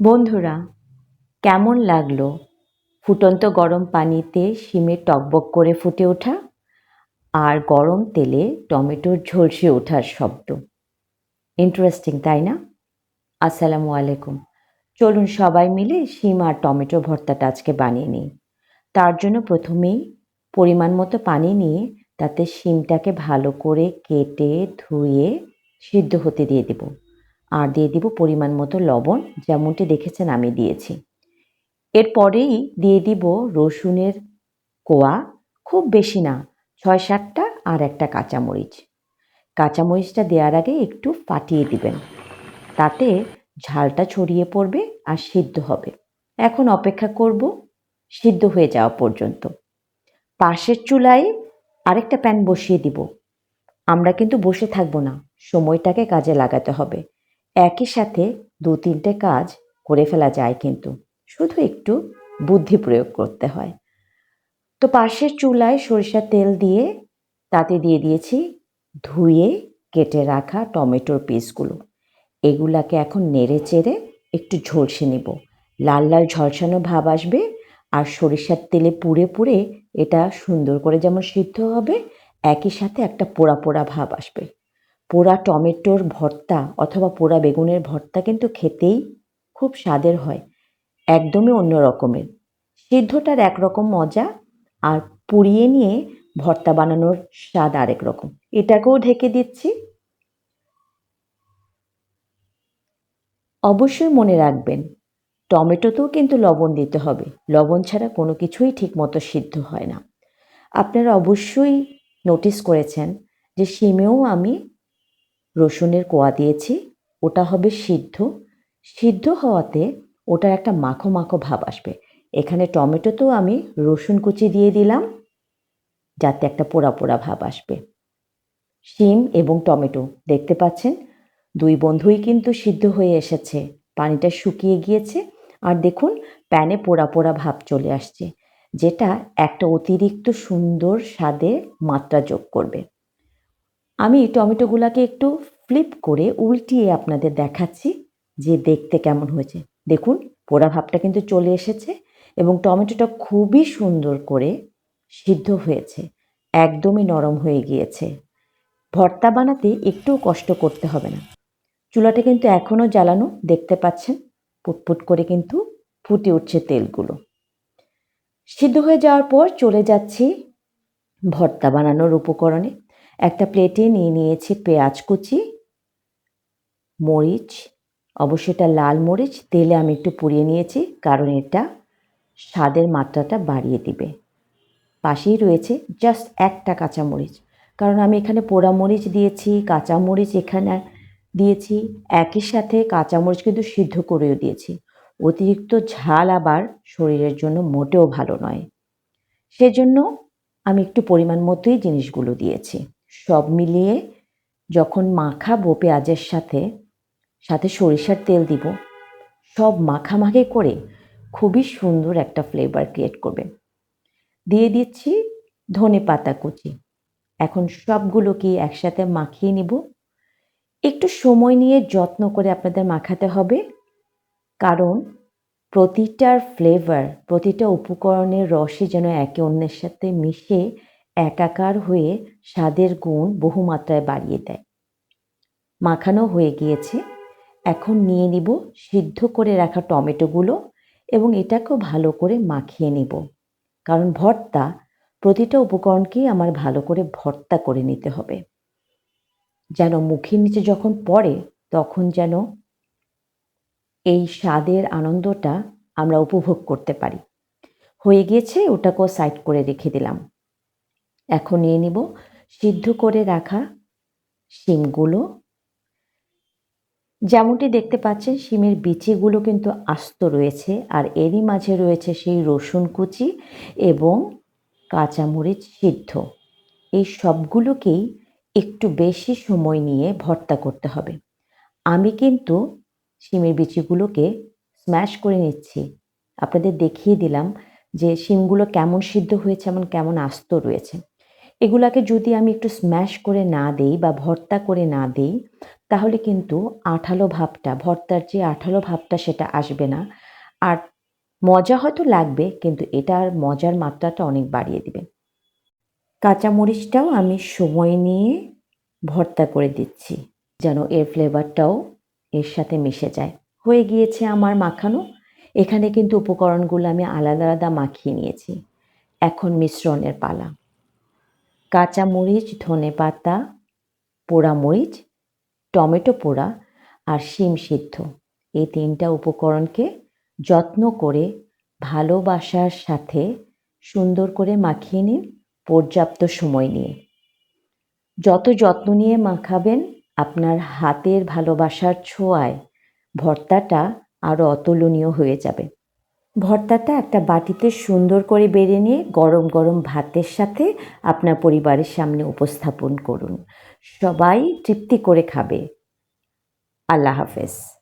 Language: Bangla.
বন্ধুরা, কেমন লাগল? ফুটন্ত গরম পানিতে শিমের টকবক করে ফুটে ওঠা আর গরম তেলে টমেটোর ঝলসে ওঠার শব্দ। ইন্টারেস্টিং তাই না? আসসালামু আলাইকুম। চলুন সবাই মিলে শিম আর টমেটো ভর্তাটা আজকে বানিয়ে নিই। তার জন্য প্রথমেই পরিমাণ মতো পানি নিয়ে তাতে শিমটাকে ভালো করে কেটে ধুয়ে সিদ্ধ হতে দিয়ে দেব। আর দিয়ে দিব পরিমাণ মতো লবণ, যেমনটি দেখেছেন আমি দিয়েছি। এরপরেই দিয়ে দিব রসুনের কোয়া, খুব বেশি না ছয় সাতটা আর একটা কাঁচামরিচ। কাঁচামরিচটা দেওয়ার আগে একটু ফাটিয়ে দিবেন, তাতে ঝালটা ছড়িয়ে পড়বে আর সিদ্ধ হবে। এখন অপেক্ষা করব সিদ্ধ হয়ে যাওয়া পর্যন্ত। পাশের চুলায় আরেকটা প্যান বসিয়ে দিব। আমরা কিন্তু বসে থাকব না, সময়টাকে কাজে লাগাতে হবে। একই সাথে দু তিনটে কাজ করে ফেলা যায় কিন্তু। শুধু একটু বুদ্ধি প্রয়োগ করতে হয়। তো পাশের চুলায় সরিষার তেল দিয়ে তাতে দিয়ে দিয়েছি ধুয়ে কেটে রাখা টমেটোর পিসগুলো। এগুলাকে এখন নেড়ে চেড়ে একটু ঝলসে নেব। লাল লাল ঝলসানো ভাব আসবে আর সরিষার তেলে পুড়ে পুড়ে এটা সুন্দর করে যেমন সিদ্ধ হবে, একই সাথে একটা পোড়া পোড়া ভাব আসবে। পোড়া টমেটোর ভর্তা অথবা পোড়া বেগুনের ভর্তা কিন্তু খেতেই খুব স্বাদের হয়, একদমই অন্য রকমের। সিদ্ধটার একরকম মজা আর পুড়িয়ে নিয়ে ভর্তা বানানোর স্বাদ আরেক রকম। এটাকেও ঢেকে দিচ্ছি। অবশ্যই মনে রাখবেন, টমেটোতেও কিন্তু লবণ দিতে হবে। লবণ ছাড়া কোনো কিছুই ঠিকমতো সিদ্ধ হয় না। আপনারা অবশ্যই নোটিস করেছেন যে শিমেও আমি রসুনের কোয়া দিয়েছি, ওটা হবে সিদ্ধ। সিদ্ধ হওয়াতে ওটার একটা মাখো মাখো ভাব আসবে। এখানে টমেটোতেও আমি রসুন কুচি দিয়ে দিলাম, যাতে একটা পোড়া পোড়া ভাব আসবে। শিম এবং টমেটো, দেখতে পাচ্ছেন? দুই বন্ধুই কিন্তু সিদ্ধ হয়ে এসেছে। পানিটা শুকিয়ে গিয়েছে আর দেখুন, প্যানে পোড়া পোড়া ভাব চলে আসছে, যেটা একটা অতিরিক্ত সুন্দর স্বাদে মাত্রা যোগ করবে। আমি টমেটোগুলোকে একটু ফ্লিপ করে উল্টিয়ে আপনাদের দেখাচ্ছি যে দেখতে কেমন হয়েছে। দেখুন, পোড়া ভাবটা কিন্তু চলে এসেছে এবং টমেটোটা খুবই সুন্দর করে সিদ্ধ হয়েছে, একদমই নরম হয়ে গিয়েছে। ভর্তা বানাতে একটু কষ্ট করতে হবে না। চুলাটা কিন্তু এখনও জ্বালানো, দেখতে পাচ্ছেন? পুটপুট করে কিন্তু ফুটে উঠছে তেলগুলো। সিদ্ধ হয়ে যাওয়ার পর চলে যাচ্ছি ভর্তা বানানোর উপকরণে। একটা প্লেটে নিয়ে নিয়েছি পেঁয়াজ কুচি, মরিচ অবশ্যই এটা লাল মরিচ, তেলে আমি একটু পুড়িয়ে নিয়েছি কারণ এটা স্বাদের মাত্রাটা বাড়িয়ে দিবে। পাশেই রয়েছে জাস্ট একটা কাঁচা মরিচ। কারণ আমি এখানে পোড়া মরিচ দিয়েছি, কাঁচা মরিচ এখানে দিয়েছি, একই সাথে কাঁচামরিচ কিন্তু সিদ্ধ করেও দিয়েছি। অতিরিক্ত ঝাল আবার শরীরের জন্য মোটেও ভালো নয়। সেজন্য আমি একটু পরিমাণ মতোই জিনিসগুলো দিয়েছি। সব মিলিয়ে যখন মাখাবো পেঁয়াজের সাথে সাথে সরিষার তেল দিব, সব মাখামাখি করে খুবই সুন্দর একটা ফ্লেভার ক্রিয়েট করবে। দিয়ে দিচ্ছি ধনে পাতা কুচি। এখন সবগুলোকে একসাথে মাখিয়ে নিব। একটু সময় নিয়ে যত্ন করে আপনাদের মাখাতে হবে, কারণ প্রতিটার ফ্লেভার প্রতিটা উপকরণের রসে যেন একে অন্যের সাথে মিশে একাকার হয়ে স্বাদের গুণ বহুমাত্রায় বাড়িয়ে দেয়। মাখানো হয়ে গিয়েছে। এখন নিয়ে নিব সিদ্ধ করে রাখা টমেটোগুলো এবং এটাকেও ভালো করে মাখিয়ে নিব। কারণ ভর্তা প্রতিটা উপকরণকেই আমার ভালো করে ভর্তা করে নিতে হবে। যেন মুখের নিচে যখন পড়ে তখন যেন এই স্বাদের আনন্দটা আমরা উপভোগ করতে পারি। হয়ে গিয়েছে, ওটাকেও সাইড করে রেখে দিলাম। এখন নিয়ে নিব। সিদ্ধ করে রাখা শিমগুলো। যেমনটি দেখতে পাচ্ছেন, শিমের বিচিগুলো কিন্তু আস্ত রয়েছে আর এরই মাঝে রয়েছে সেই রসুন কুচি এবং কাঁচামরিচ সিদ্ধ। এই সবগুলোকেই একটু বেশি সময় নিয়ে ভর্তা করতে হবে। আমি কিন্তু শিমের বিচিগুলোকে স্ম্যাশ করে নিচ্ছি। আপনাদের দেখিয়ে দিলাম যে শিমগুলো কেমন সিদ্ধ হয়েছে এমন কেমন আস্ত রয়েছে। এগুলাকে যদি আমি একটু স্ম্যাশ করে না দেই বা ভর্তা করে না দেই, তাহলে কিন্তু আঠালো ভাবটা, ভর্তার যে আঠালো ভাবটা সেটা আসবে না। আর মজা হয়তো লাগবে, কিন্তু এটার মজার মাত্রাটা অনেক বাড়িয়ে দিবে। কাঁচামরিচটাও আমি সময় নিয়ে ভর্তা করে দিচ্ছি, যেন এর ফ্লেভারটাও এর সাথে মিশে যায়। হয়ে গিয়েছে আমার মাখানো। এখানে কিন্তু উপকরণগুলো আমি আলাদা আলাদা মাখিয়ে নিয়েছি। এখন মিশ্রণের পালা। কাঁচামরিচ ধনে পাতা পোড়ামরিচ, টমেটো পোড়া আর শিম সিদ্ধ। এই তিনটা উপকরণকে যত্ন করে ভালোবাসার সাথে সুন্দর করে মাখিয়ে নিন পর্যাপ্ত সময় নিয়ে। যত যত্ন নিয়ে মাখাবেন, আপনার হাতের ভালোবাসার ছোঁয়ায় ভর্তাটা আরও অতুলনীয় হয়ে যাবে। ভর্তাটা একটা বাটিতে সুন্দর করে বেড়ে নিয়ে গরম গরম ভাতের সাথে আপনার পরিবারের সামনে উপস্থাপন করুন। সবাই তৃপ্তি করে খাবে। আল্লাহ হাফেজ।